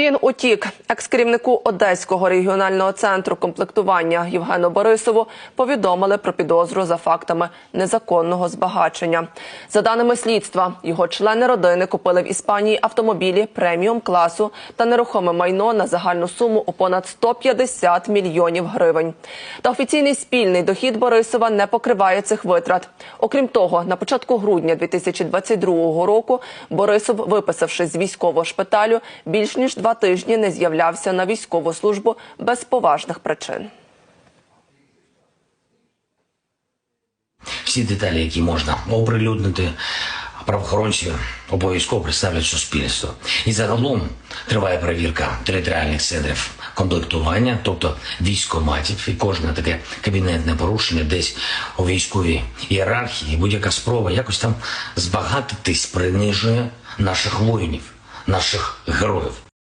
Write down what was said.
Він утік. Екс-керівнику Одеського регіонального центру комплектування Євгену Борисову повідомили про підозру за фактами незаконного збагачення. За даними слідства, його члени родини купили в Іспанії автомобілі преміум класу та нерухоме майно на загальну суму у понад 150 мільйонів гривень. Та офіційний спільний дохід Борисова не покриває цих витрат. Окрім того, на початку грудня 2022 року Борисов, виписавшись з військового шпиталю, більш ніж два тижні не з'являвся на військову службу без поважних причин. Всі деталі, які можна оприлюднити, правоохоронці обов'язково представлять суспільство. І загалом триває перевірка територіальних центрів комплектування, тобто військоматів, і кожне таке кабінетне порушення десь у військовій ієрархії, будь-яка спроба якось там збагатитись принижує наших воїнів, наших героїв.